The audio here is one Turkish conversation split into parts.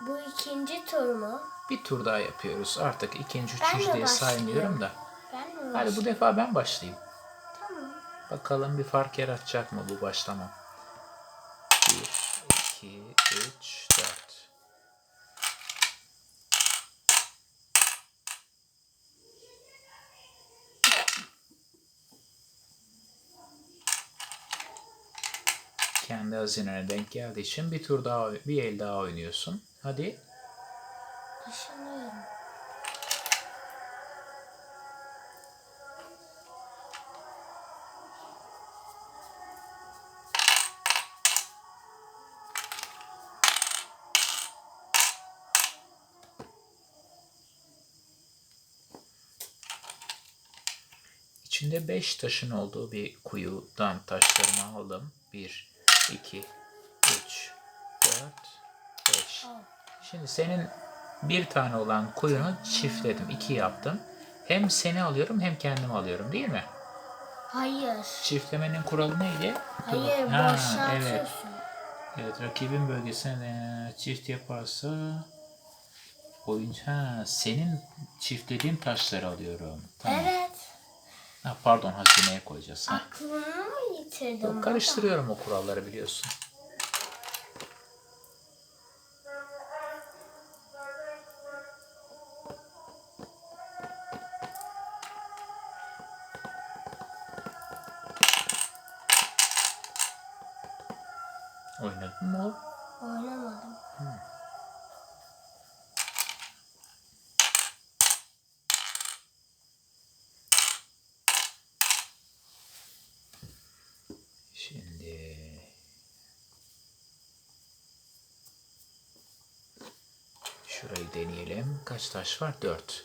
Bu ikinci tur mu? Bir tur daha yapıyoruz. Artık ikinci, Ben üçüncü diye saymıyorum da. Ben mi Hadi bu başlayayım? defa ben başlayayım. Tamam. Bakalım bir fark yaratacak mı bu başlama? 1, 2, 3, 4. Kendi hazinene denk geldiği için bir tur daha, bir el daha oynuyorsun. Hadi. Düşünüyorum. İçinde 5 taşın olduğu bir kuyudan taşlarımı aldım. 1, 2, 3, 4, 5. Şimdi senin bir tane olan kuyunu çiftledim. 2 yaptım. Hem seni alıyorum hem kendimi alıyorum değil mi? Hayır. Çiftlemenin kuralı neydi? Hayır Ha, boşaltıyorsun. evet. Evet rakibin bölgesine çift yaparsa oyuncu ha senin çiftlediğin taşları alıyorum. Tamam. Evet. Ha, pardon hazineye koyacağız. Ha. Aklını mı yitirdin? Yok, baba? karıştırıyorum o kuralları biliyorsun. Oynadın mı? Oynamadım. Şimdi şurayı deneyelim. Kaç taş var? 4.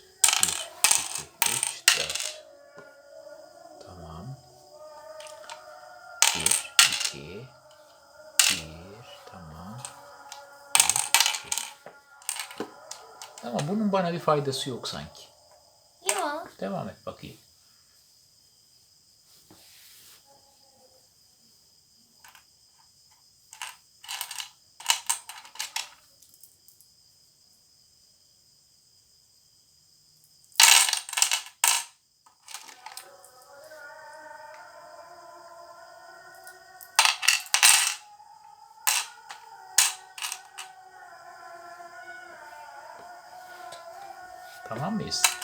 Ama bunun bana bir faydası yok sanki. Yok. Devam et bakayım. Tamam mıyız? İki,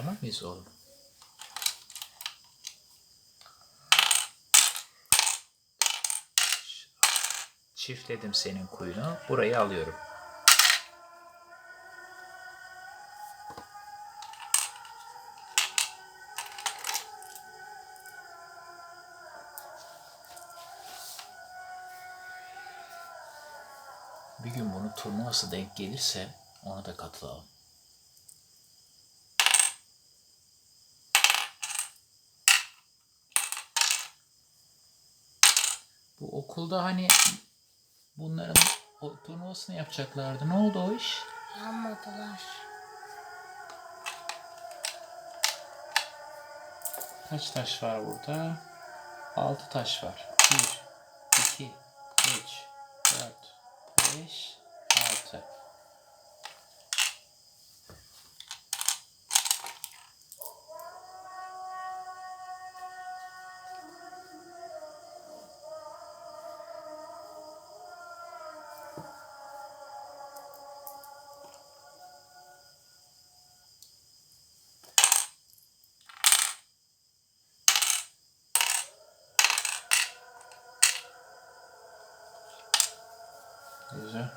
Tamam mıyız oğlum? Çiftledim senin kuyunu. Burayı alıyorum. Bir gün bunun turnuvası denk gelirse ona da katılalım. Bu okulda hani bunların o turnuvasını yapacaklardı. Ne oldu o iş? Yanmadılar. Kaç taş var burada? 6 taş var. 1, 2, 3, 4, 5, 6. Güzel.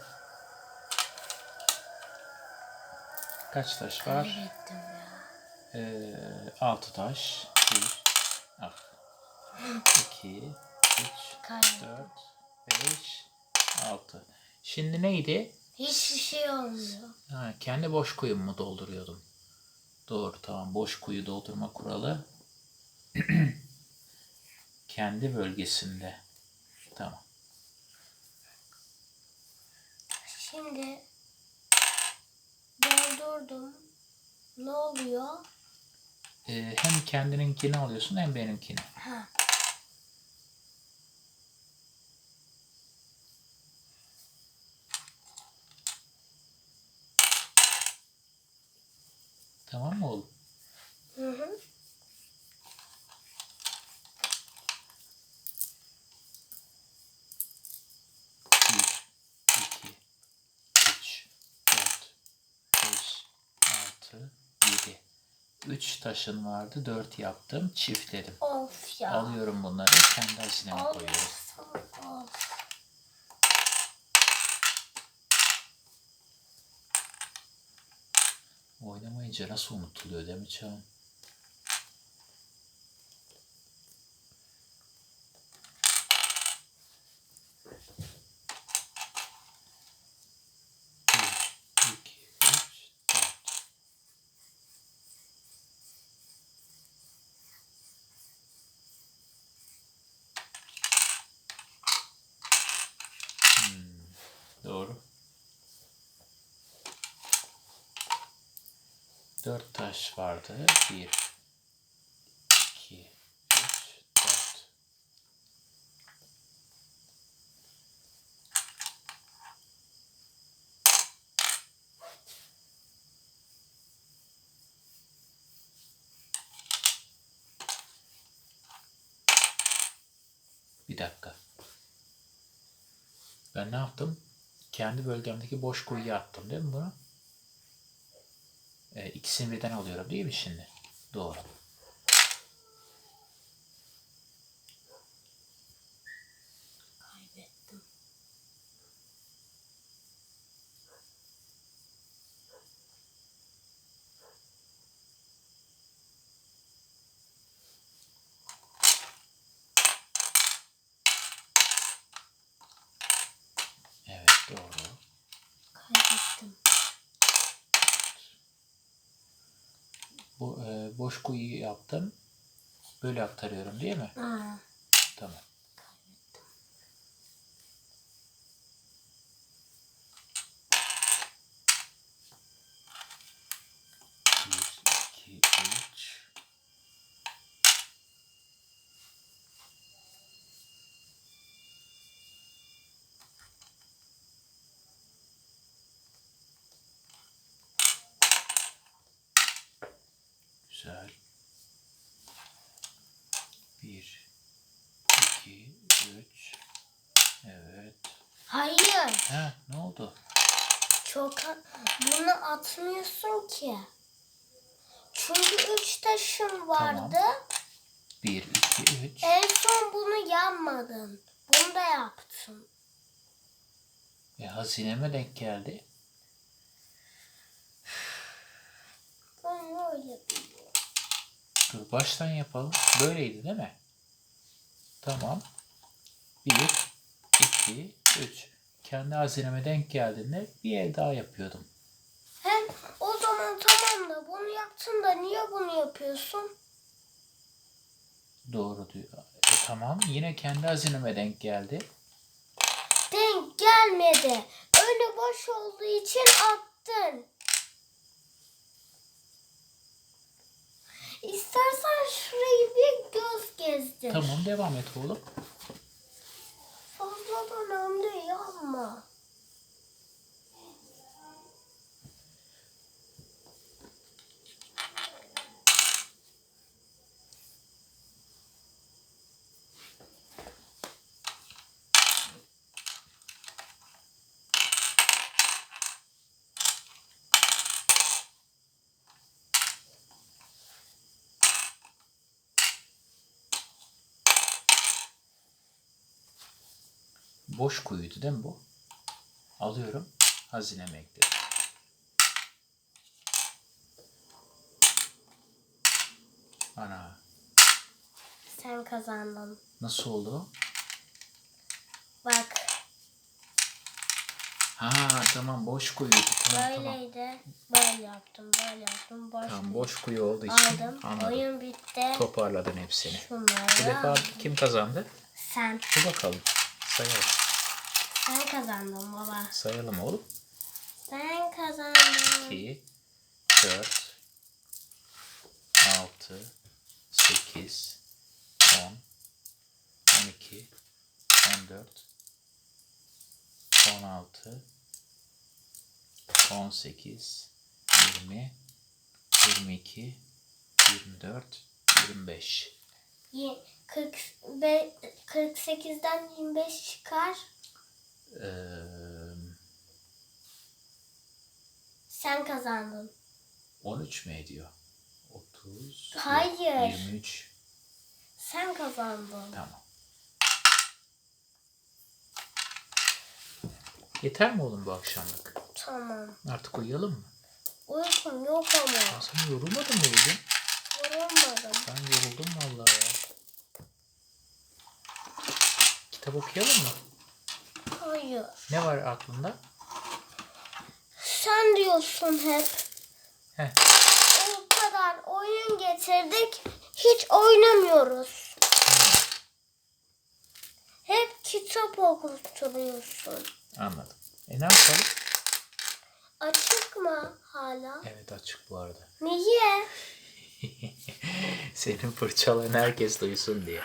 Kaç taş var? Ee, 6 taş. 1, ah. 2, 3, Kaybettim. 4, 5, 6. Şimdi neydi? Hiçbir şey olmuyor. Ha, kendi boş kuyumu dolduruyordum. Doğru tamam. Boş kuyu doldurma kuralı. kendi bölgesinde. Tamam. Şimdi doldurdum. Ne oluyor? Ee, hem kendininkini alıyorsun hem benimkini. Ha. 3 taşın vardı. 4 yaptım. Çiftledim. Of ya. Alıyorum bunları. Kendi hazineme of, koyuyorum. Of. Oynamayınca nasıl unutuluyor değil mi Çağım? Hmm, doğru. Dört taş vardı. Bir, iki, üç, dört. Bir dakika. Ben ne yaptım? Kendi bölgemdeki boş kuyuya attım değil mi bunu? E, ikisini birden alıyorum değil mi şimdi? Doğru. Kaybettim. Evet doğru. Kaybettim. Bu e, boş kuyuyu yaptım. Böyle aktarıyorum değil mi? Ha. Tamam. Kaybettim. Bir, iki, üç. Güzel. Bir, iki, üç. Evet. Hayır. Ha, ne oldu? Çok bunu atmıyorsun ki. Çünkü üç taşım vardı. Bir, iki, üç. En son bunu yapmadın. Bunu da yaptın. E, hazineme denk geldi. Ben öyle biliyorum. Dur baştan yapalım. Böyleydi değil mi? Tamam. Bir, iki, üç. Kendi hazineme denk geldiğinde bir el daha yapıyordum. Hem o zaman tamam da bunu yaptın da niye bunu yapıyorsun? Doğru diyor. E, tamam. Yine kendi hazineme denk geldi. Denk gelmedi. Öyle boş olduğu için attın. İstersen şurayı bir göz gezdir. Tamam devam et oğlum. boş kuyuydu değil mi bu? Alıyorum. Hazineme ekledim. Ana. Sen kazandın. Nasıl oldu? Bak. Ha tamam boş kuyuydu. Tamam, Böyleydi. Tamam. Böyle yaptım. Böyle yaptım. Boş tamam kuyu. boş kuyu olduğu için Aldım. anladım. Oyun bitti. Toparladın hepsini. Şunları Bu defa aldım. kim kazandı? Sen. Dur bakalım. Sayalım. Sen kazandın baba. Sayalım oğlum. Sen kazandın. 2, 4, 6, 8, 10, 12, 14, 16, 18, 20, 22, 24, 25. Ye- 40, be- 48'den 25 çıkar. Ee, Sen kazandın. 13 mü ediyor? 30, Hayır. 23. Sen kazandın. Tamam. Yeter mi oğlum bu akşamlık? Tamam. Artık uyuyalım mı? Uykum yok Ya ama. sen yorulmadın mı bugün? Yorulmadım. Ben yoruldum vallahi ya. Kitap okuyalım mı? Hayır. Ne var aklında? Sen diyorsun hep. Heh. O kadar oyun getirdik. Hiç oynamıyoruz. Hmm, Hep kitap okuturuyorsun. anladım. E ne yapalım? Açık mı hala? Evet açık bu arada. Niye? Senin fırçalarını herkes duysun diye.